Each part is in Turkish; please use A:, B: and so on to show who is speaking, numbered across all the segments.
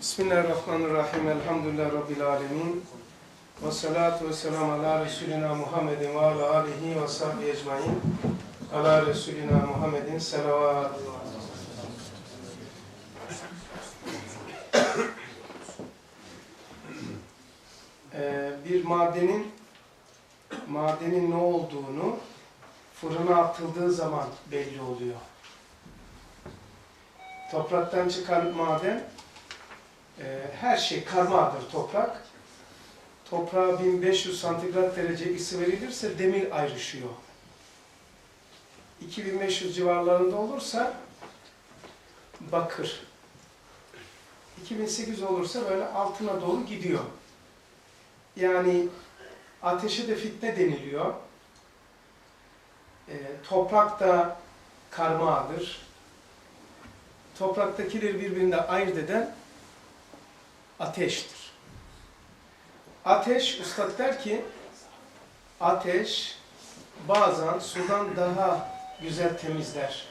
A: Bismillahirrahmanirrahim. Elhamdülillah Rabbil alemin. Ve salatu ve selamu ala Resulina Muhammedin ve ala alihi ve sahbihi ecmain. Ala Resulina Muhammedin selavat. Ee, bir madenin madenin ne olduğunu fırına atıldığı zaman belli oluyor. Topraktan çıkan maden e, her şey karmadır toprak. Toprağa 1500 santigrat derece ısı verilirse demir ayrışıyor. 2500 civarlarında olursa bakır. 2008 olursa böyle altına doğru gidiyor. Yani ateşe de fitne deniliyor. E, toprak da karmadır. Topraktakileri birbirinde ayırt eden ateştir. Ateş, ustad der ki, ateş bazen sudan daha güzel temizler.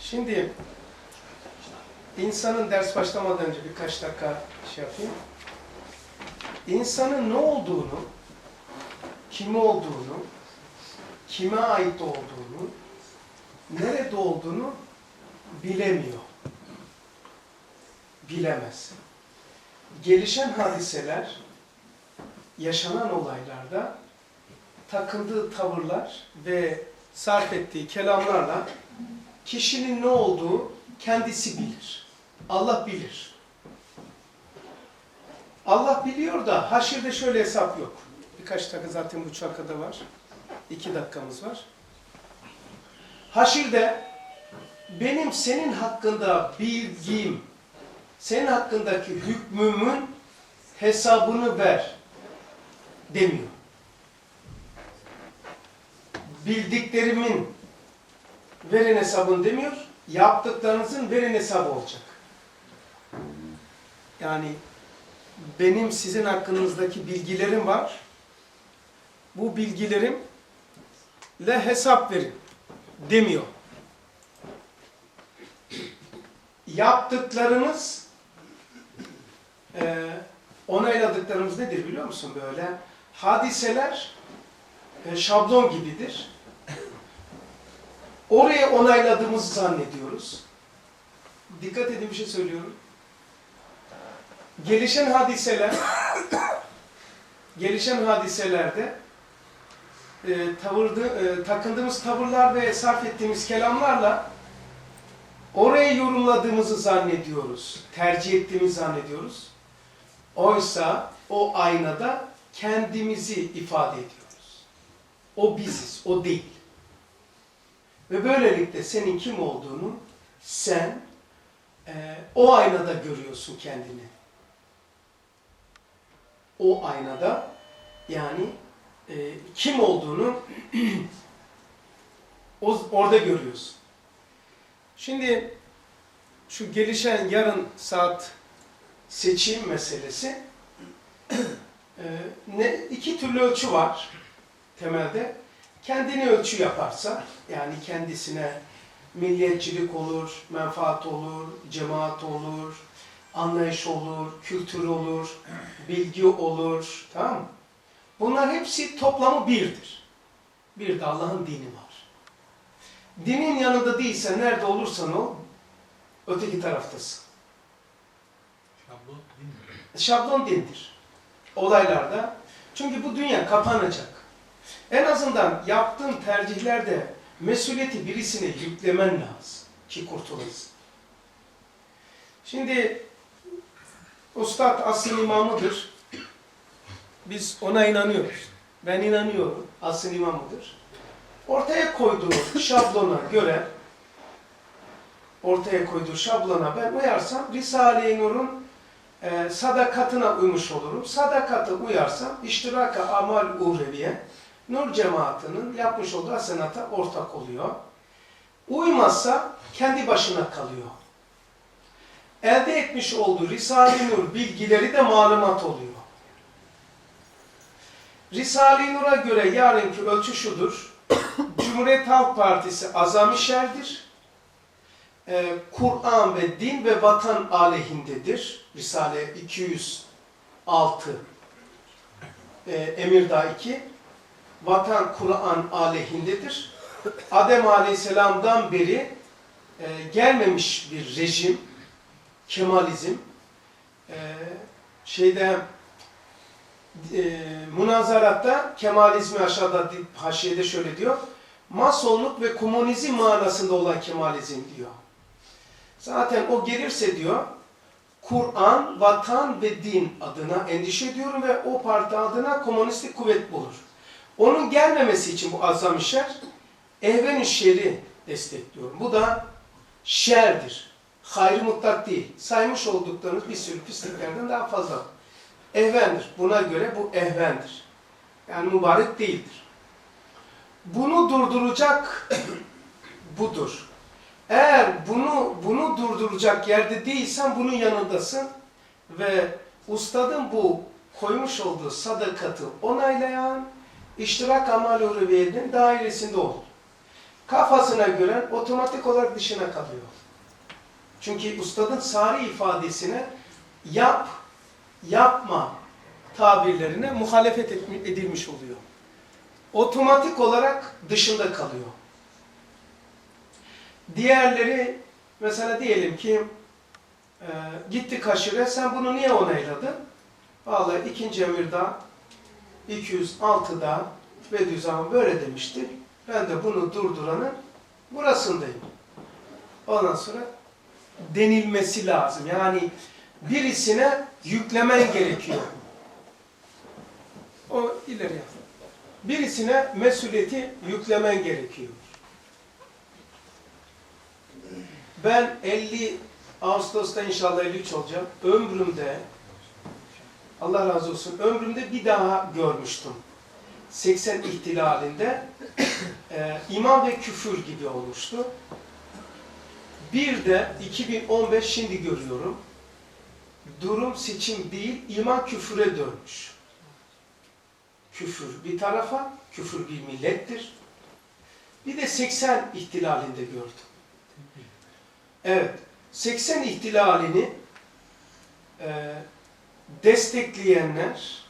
A: Şimdi insanın ders başlamadan önce birkaç dakika şey yapayım. İnsanın ne olduğunu, kimi olduğunu, kime ait olduğunu, nerede olduğunu bilemiyor. Bilemez. Gelişen hadiseler, yaşanan olaylarda takındığı tavırlar ve sarf ettiği kelamlarla kişinin ne olduğu kendisi bilir. Allah bilir. Allah biliyor da haşirde şöyle hesap yok. Birkaç dakika zaten bu çakada var. İki dakikamız var. Haşirde benim senin hakkında bilgim, senin hakkındaki hükmümün hesabını ver demiyor. Bildiklerimin verin hesabını demiyor, yaptıklarınızın verin hesabı olacak. Yani benim sizin hakkınızdaki bilgilerim var. Bu bilgilerimle hesap verin demiyor. Yaptıklarınız e, onayladıklarımız nedir biliyor musun böyle? Hadiseler e, şablon gibidir. Oraya onayladığımızı zannediyoruz. Dikkat edin bir şey söylüyorum. Gelişen hadiseler gelişen hadiselerde e, tavırdı, e, takındığımız tavırlar ve sarf ettiğimiz kelamlarla oraya yorumladığımızı zannediyoruz. Tercih ettiğimizi zannediyoruz. Oysa o aynada kendimizi ifade ediyoruz. O biziz, o değil. Ve böylelikle senin kim olduğunu sen e, o aynada görüyorsun kendini. O aynada yani e, kim olduğunu o, orada görüyorsun. Şimdi şu gelişen yarın saat seçim meselesi e, ne iki türlü ölçü var temelde. Kendini ölçü yaparsa yani kendisine milliyetçilik olur, menfaat olur, cemaat olur, anlayış olur, kültür olur, bilgi olur, tamam mı? Bunlar hepsi toplamı birdir. Bir de Allah'ın dini var. Dinin yanında değilse nerede olursan ol, öteki taraftasın.
B: Şablon mi?
A: Şablon dindir. Olaylarda. Çünkü bu dünya kapanacak. En azından yaptığın tercihlerde mesuliyeti birisine yüklemen lazım ki kurtulasın. Şimdi Ustad asıl imamıdır. Biz ona inanıyoruz. Ben inanıyorum. Asıl imamıdır. Ortaya koyduğu şablona göre ortaya koyduğu şablona ben uyarsam Risale-i Nur'un e, sadakatına uymuş olurum. Sadakatı uyarsam iştiraka amal uhreviye Nur cemaatinin yapmış olduğu hasenata ortak oluyor. Uymazsa kendi başına kalıyor. Elde etmiş olduğu Risale-i Nur bilgileri de malumat oluyor. Risale-i Nur'a göre yarınki ölçü şudur. Cumhuriyet Halk Partisi azami şerdir. e, Kur'an ve din ve vatan aleyhindedir. Risale 206 e, Emirdağ 2 Vatan Kur'an aleyhindedir. Adem Aleyhisselam'dan beri e, gelmemiş bir rejim, Kemalizm, e, şeyde e, münazaratta Kemalizmi aşağıda haşiyede şöyle diyor. Masonluk ve komünizm manasında olan Kemalizm diyor. Zaten o gelirse diyor Kur'an, vatan ve din adına endişe ediyorum ve o parti adına komünistik kuvvet bulur. Onun gelmemesi için bu azam şer, ehven-i şer'i destekliyorum. Bu da şerdir. Hayır mutlak değil. Saymış olduklarınız bir sürü pisliklerden daha fazla. Ehvendir. Buna göre bu ehvendir. Yani mübarek değildir. Bunu durduracak budur. Eğer bunu bunu durduracak yerde değilsen bunun yanındasın ve ustadın bu koymuş olduğu sadakatı onaylayan iştirak amal uruviyenin dairesinde ol. Kafasına göre otomatik olarak dışına kalıyor. Çünkü ustadın sari ifadesine yap, yapma tabirlerine muhalefet edilmiş oluyor. Otomatik olarak dışında kalıyor. Diğerleri mesela diyelim ki e, gitti kaşire sen bunu niye onayladın? Vallahi ikinci emirde 206'da Bediüzzaman böyle demişti. Ben de bunu durduranın burasındayım. Ondan sonra denilmesi lazım. Yani birisine yüklemen gerekiyor. O ileri yap. Birisine mesuliyeti yüklemen gerekiyor. Ben 50 Ağustos'ta inşallah 53 olacağım. Ömrümde Allah razı olsun ömrümde bir daha görmüştüm. 80 ihtilalinde e, iman ve küfür gibi olmuştu. Bir de 2015 şimdi görüyorum. Durum seçim değil, iman küfüre dönmüş. Küfür bir tarafa, küfür bir millettir. Bir de 80 ihtilalinde gördüm. Evet, 80 ihtilalini e, destekleyenler,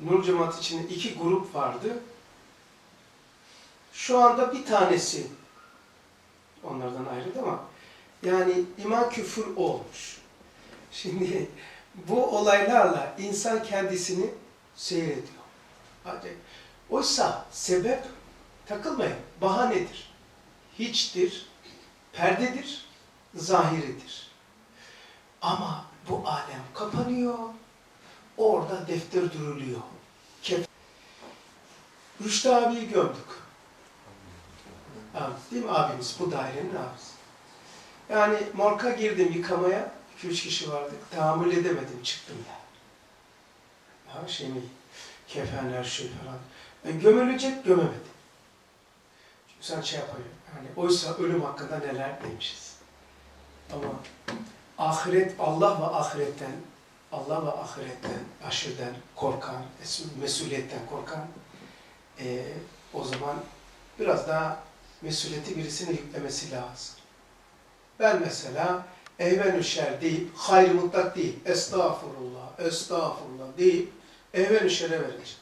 A: Nur Cemaat içinde iki grup vardı. Şu anda bir tanesi onlardan ayrıldı ama yani iman küfür olmuş. Şimdi bu olaylarla insan kendisini seyrediyor. Hadi. Oysa sebep takılmayın. Bahanedir. Hiçtir. Perdedir. Zahiridir. Ama bu alem kapanıyor. Orada defter duruluyor. Kef Rüştü abiyi gömdük. Abi, değil mi abimiz? Bu dairenin abisi. Yani morka girdim yıkamaya. 2-3 kişi vardı. Tahammül edemedim. Çıktım ya. Ya şey mi? Kefenler şey falan. Ben gömülecek gömemedim. Çünkü sen şey yapıyor. Yani oysa ölüm hakkında neler demişiz. Ama ahiret Allah ve ahiretten Allah ve ahiretten, aşırıdan korkan, mesuliyetten korkan eee, o zaman biraz daha mesuliyeti birisine yüklemesi lazım. Ben mesela eyven şer deyip, hayır mutlak değil, estağfurullah, estağfurullah deyip eyven şere vereceğim.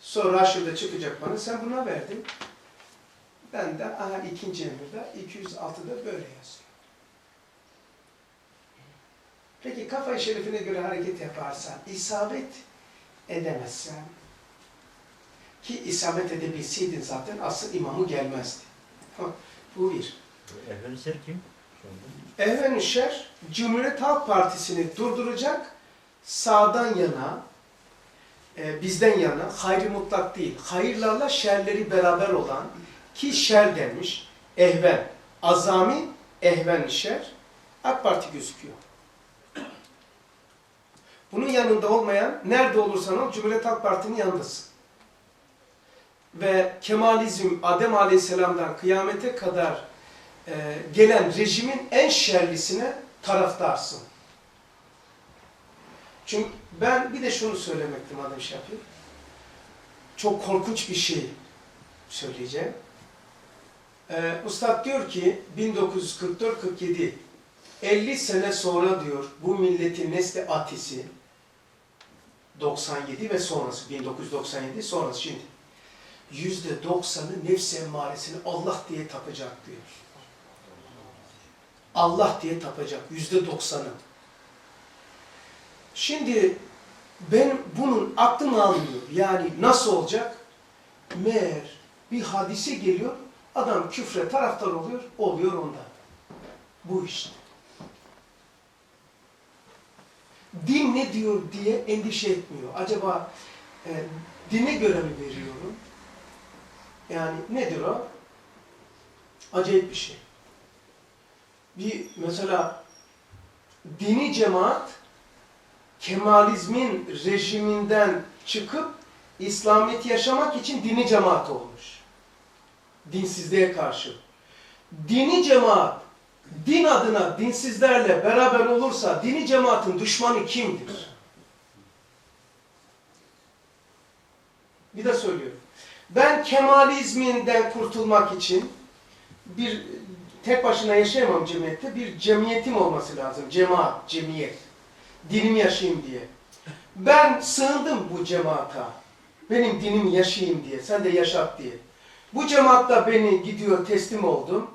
A: Sonra aşırıda çıkacak bana, sen buna verdin. Ben de aha ikinci emirde 206'da böyle yazıyor. Peki kafa şerifine göre hareket yaparsan, isabet edemezsen, ki isabet edebilseydin zaten asıl imamı gelmezdi. Bu bir.
C: Sen kim?
A: Ehven şer, Cumhuriyet Halk Partisi'ni durduracak sağdan yana, e, bizden yana, hayri mutlak değil, hayırlarla şerleri beraber olan ki şer denmiş, ehven, azami, ehven şer, AK Parti gözüküyor. Bunun yanında olmayan, nerede olursan ol, Cumhuriyet Halk Parti'nin yanındasın. Ve Kemalizm, Adem Aleyhisselam'dan kıyamete kadar e, gelen rejimin en şerlisine taraftarsın. Çünkü ben bir de şunu söylemektim madem şey. Çok korkunç bir şey söyleyeceğim. Ee, Ustad diyor ki 1944-47 50 sene sonra diyor bu milletin nesli atisi 97 ve sonrası 1997 sonrası şimdi yüzde 90'ı nefs emmaresini Allah diye tapacak diyor. Allah diye tapacak yüzde 90'ı. Şimdi ben bunun aklım almıyor. Yani nasıl olacak? Meğer bir hadise geliyor, adam küfre taraftar oluyor, oluyor ondan. Bu işte. Din ne diyor diye endişe etmiyor. Acaba e, dine göre mi veriyorum? Yani nedir o? Acayip bir şey. Bir mesela dini cemaat Kemalizmin rejiminden çıkıp İslamiyet yaşamak için dini cemaat olmuş. Dinsizliğe karşı. Dini cemaat din adına dinsizlerle beraber olursa dini cemaatin düşmanı kimdir? Bir de söylüyorum. Ben Kemalizminden kurtulmak için bir tek başına yaşayamam cemiyette. Bir cemiyetim olması lazım. Cemaat, cemiyet. Dinimi yaşayayım diye. Ben sığındım bu cemaata. Benim dinimi yaşayayım diye. Sen de yaşat diye. Bu cemaatta beni gidiyor teslim oldum.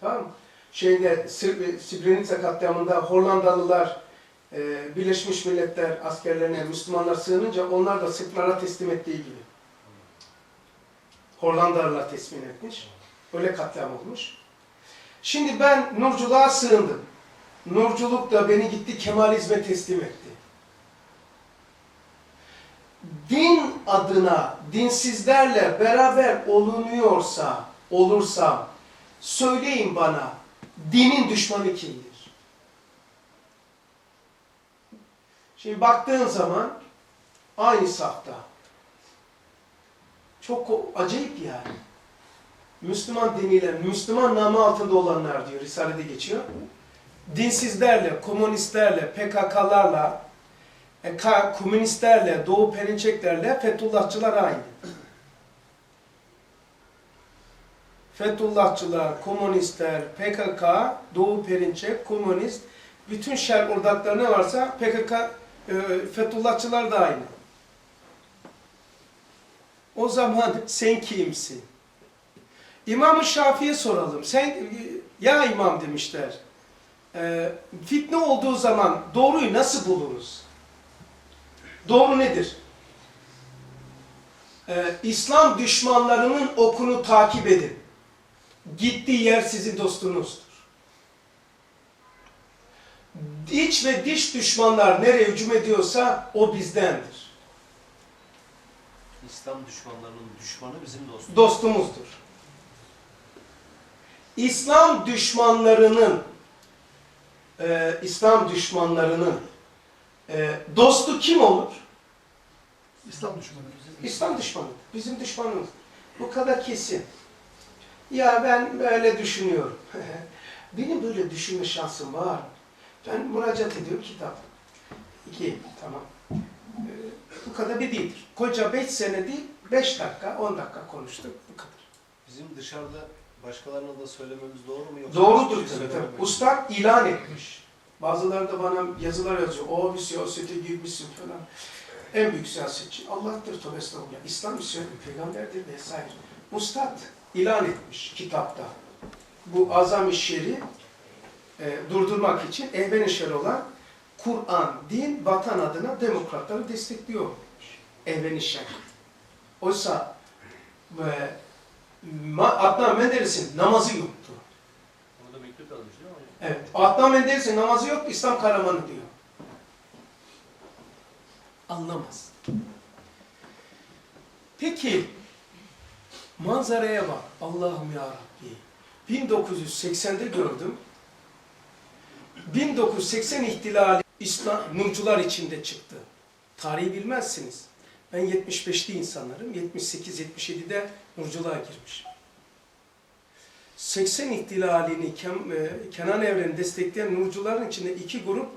A: Tamam mı? Şeyde Srebrenica katliamında Hollandalılar e, Birleşmiş Milletler askerlerine Müslümanlar sığınınca onlar da Sırplara teslim ettiği gibi. Hollandalılar teslim etmiş. Öyle katliam olmuş. Şimdi ben Nurculuğa sığındım. Nurculuk da beni gitti Kemalizme teslim etti. Din adına dinsizlerle beraber olunuyorsa, olursam söyleyin bana dinin düşmanı kimdir? Şimdi baktığın zaman aynı safta. Çok acayip yani. Müslüman denilen, Müslüman namı altında olanlar diyor, Risale'de geçiyor. Dinsizlerle, komünistlerle, PKK'larla, e, komünistlerle, Doğu Perinçeklerle Fethullahçılar aynı. Fethullahçılar, komünistler, PKK, Doğu Perinçek, komünist, bütün şer ordakları ne varsa PKK, e, Fethullahçılar da aynı. O zaman sen kimsin? İmam-ı Şafii'ye soralım. Sen, ya imam demişler. E, fitne olduğu zaman doğruyu nasıl buluruz? Doğru nedir? E, İslam düşmanlarının okunu takip edin. Gittiği yer sizin dostunuzdur. İç ve dış düşmanlar nereye hücum ediyorsa o bizdendir.
D: İslam düşmanlarının düşmanı bizim dostumuz.
A: dostumuzdur. İslam düşmanlarının e, İslam düşmanlarının e, dostu kim olur?
B: İslam düşmanı.
A: İslam düşmanı. Bizim düşmanımız. Bu kadar kesin. Ya ben böyle düşünüyorum. Benim böyle düşünme şansım var. Ben müracaat ediyorum kitap. İki, tamam. Ee, bu kadar bir değildir. Koca beş sene değil, beş dakika, on dakika konuştuk. Bu kadar.
D: Bizim dışarıda başkalarına da söylememiz doğru mu yoksa?
A: Doğrudur tabii tabii. Ustad ilan etmiş. Bazıları da bana yazılar yazıyor. O bir siyasete girmişsin falan. En büyük siyasetçi Allah'tır tövbe estağfurullah. İslam bir peygamberdir vesaire. Ustad ilan etmiş kitapta. Bu azam işleri e, durdurmak için ehven işleri olan Kur'an, din, vatan adına demokratları destekliyor. Ehven işler. Oysa e, Adnan Menderes'in namazı yoktu.
D: Orada mektup yazmış değil mi hocam?
A: Evet. Adnan Menderes'in namazı yok, İslam kahramanı diyor. Anlamaz. Peki, manzaraya bak. Allah'ım ya Rabbi. 1980'de gördüm. 1980 ihtilali İslam Nurcular içinde çıktı. Tarihi bilmezsiniz. Ben 75'li insanlarım. 78-77'de Nurculuğa girmişim. 80 ihtilalini e, Kenan Evren'i destekleyen Nurcuların içinde iki grup